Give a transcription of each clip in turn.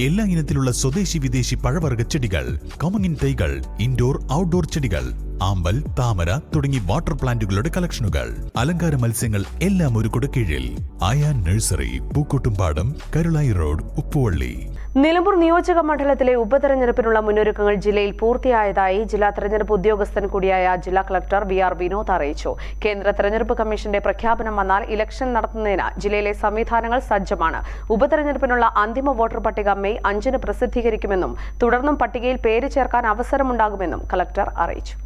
എല്ലാ ഇനത്തിലുള്ള സ്വദേശി വിദേശി പഴവർഗ ചെടികൾ കൊമങ്ങിൻ തൈകൾ ഇൻഡോർ ഔട്ട്ഡോർ ചെടികൾ. ആമ്പൽ താമര തുടങ്ങി വാട്ടർ പ്ലാന്റുകളുടെ കളക്ഷനുകൾ. അലങ്കാര മത്സ്യങ്ങൾ എല്ലാം ഒരു കീഴിൽ ആയാൻ നഴ്സറി പൂക്കോട്ടുംപാടം കരുളായി റോഡ് ഉപ്പുവള്ളി. നിലമ്പൂർ നിയോജക മണ്ഡലത്തിലെ ഉപതെരഞ്ഞെടുപ്പിനുള്ള മുന്നൊരുക്കങ്ങൾ ജില്ലയിൽ പൂർത്തിയായതായി ജില്ലാ തെരഞ്ഞെടുപ്പ് ഉദ്യോഗസ്ഥൻ കൂടിയായ ജില്ലാ കളക്ടർ വി ആർ വിനോദ് അറിയിച്ചു. കേന്ദ്ര തെരഞ്ഞെടുപ്പ് കമ്മീഷന്റെ പ്രഖ്യാപനം വന്നാൽ ഇലക്ഷൻ നടത്തുന്നതിന് ജില്ലയിലെ സംവിധാനങ്ങൾ സജ്ജമാണ്. ഉപതെരഞ്ഞെടുപ്പിനുള്ള അന്തിമ വോട്ടർ പട്ടിക മെയ് അഞ്ചിന് പ്രസിദ്ധീകരിക്കുമെന്നും തുടർന്നും പട്ടികയിൽ പേര് ചേർക്കാൻ അവസരമുണ്ടാകുമെന്നും കളക്ടർ അറിയിച്ചു.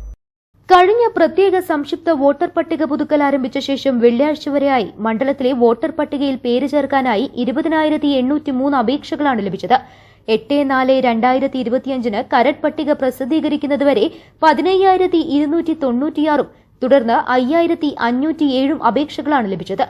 കഴിഞ്ഞ പ്രത്യേക സംക്ഷിപ്ത വോട്ടർ പട്ടിക പുതുക്കൽ ആരംഭിച്ച ശേഷം വെള്ളിയാഴ്ച വരെയായി മണ്ഡലത്തിലെ വോട്ടർ പട്ടികയിൽ പേര് ചേർക്കാനായി ഇരുപതിനായിരത്തി എണ്ണൂറ്റി മൂന്ന് അപേക്ഷകളാണ് ലഭിച്ചത്. എട്ട് നാല് രണ്ടായിരത്തി ഇരുപത്തിയഞ്ചിന് കരട് പട്ടിക പ്രസിദ്ധീകരിക്കുന്നതുവരെ പതിനയ്യായിരത്തി ഇരുന്നൂറ്റി തൊണ്ണൂറ്റിയാറും തുടർന്ന് അയ്യായിരത്തി അഞ്ഞൂറ്റിയേഴും അപേക്ഷകളാണ് ലഭിച്ചത്.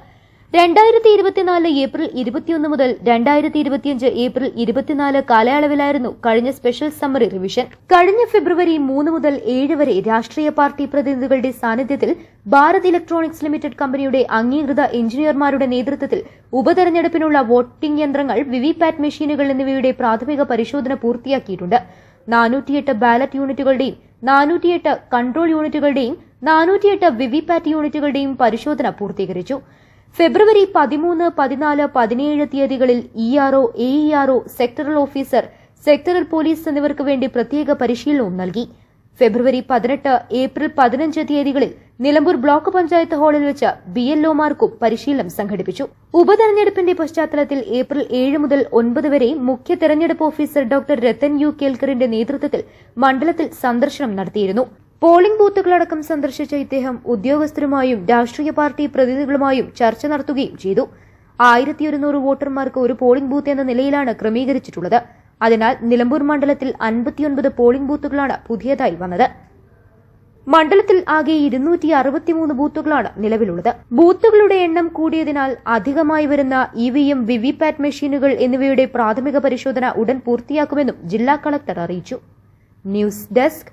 രണ്ടായിരത്തി ഇരുപത്തിനാല് ഏപ്രിൽ ഇരുപത്തിയൊന്ന് മുതൽ രണ്ടായിരത്തി ഇരുപത്തിയഞ്ച് ഏപ്രിൽ ഇരുപത്തിനാല് കാലയളവിലായിരുന്നു കഴിഞ്ഞ സ്പെഷ്യൽ സമ്മറി റിവിഷൻ. കഴിഞ്ഞ ഫെബ്രുവരി മൂന്ന് മുതൽ ഏഴ് വരെ രാഷ്ട്രീയ പാർട്ടി പ്രതിനിധികളുടെ സാന്നിധ്യത്തിൽ ഭാരത് ഇലക്ട്രോണിക്സ് ലിമിറ്റഡ് കമ്പനിയുടെ അംഗീകൃത എഞ്ചിനീയർമാരുടെ നേതൃത്വത്തിൽ ഉപതെരഞ്ഞെടുപ്പിനുള്ള വോട്ടിംഗ് യന്ത്രങ്ങൾ വിവിപാറ്റ് മെഷീനുകൾ എന്നിവയുടെ പ്രാഥമിക പരിശോധന പൂർത്തിയാക്കിയിട്ടുണ്ട്. നാനൂറ്റിയെട്ട് ബാലറ്റ് യൂണിറ്റുകളുടെയും നാനൂറ്റിയെട്ട് കൺട്രോൾ യൂണിറ്റുകളുടെയും നാനൂറ്റിയെട്ട് വിവിപാറ്റ് യൂണിറ്റുകളുടെയും പരിശോധന പൂർത്തീകരിച്ചു. ഫെബ്രുവരി പതിമൂന്ന് പതിനാല് പതിനേഴ് തീയതികളിൽ E RO A E sectoral officer sectoral police എന്നിവർക്ക് വേണ്ടി പ്രത്യേക പരിശീലനവും നൽകി. ഫെബ്രുവരി പതിനെട്ട് ഏപ്രിൽ പതിനഞ്ച് തീയതികളിൽ നിലമ്പൂർ ബ്ലോക്ക് പഞ്ചായത്ത് ഹാളിൽ വെച്ച് ബി എൽഒമാർക്കും പരിശീലനം സംഘടിപ്പിച്ചു. ഉപതെരഞ്ഞെടുപ്പിന്റെ പശ്ചാത്തലത്തിൽ ഏപ്രിൽ ഏഴ് മുതൽ ഒൻപത് വരെ മുഖ്യ തെരഞ്ഞെടുപ്പ് ഓഫീസർ ഡോക്ടർ രത്തൻ യു കേൽക്കറിന്റെ നേതൃത്വത്തിൽ മണ്ഡലത്തിൽ സന്ദർശനം നടത്തിയിരുന്നു. പോളിംഗ് ബൂത്തുകളടക്കം സന്ദർശിച്ച ഇദ്ദേഹം ഉദ്യോഗസ്ഥരുമായും രാഷ്ട്രീയ പാർട്ടി പ്രതിനിധികളുമായും ചർച്ച നടത്തുകയും ചെയ്തു. ആയിരത്തി ഒരുന്നൂറ് വോട്ടർമാർക്ക് ഒരു പോളിംഗ് ബൂത്ത് എന്ന നിലയിലാണ് ക്രമീകരിച്ചിട്ടുള്ളത്. അതിനാൽ നിലമ്പൂർ മണ്ഡലത്തിൽ അൻപത്തിയൊൻപത് പോളിംഗ് ബൂത്തുകളാണ് പുതിയതായി വന്നത്. മണ്ഡലത്തിൽ ആകെ ഇരുന്നൂറ്റി അറുപത്തിമൂന്ന് ബൂത്തുകളാണ് നിലവിലുള്ളത്. ബൂത്തുകളുടെ എണ്ണം കൂടിയതിനാൽ അധികമായി വരുന്ന ഇ വി എം വിവിപാറ്റ് മെഷീനുകൾ എന്നിവയുടെ പ്രാഥമിക പരിശോധന ഉടൻ പൂർത്തിയാക്കുമെന്നും ജില്ലാ കളക്ടർ അറിയിച്ചു. News desk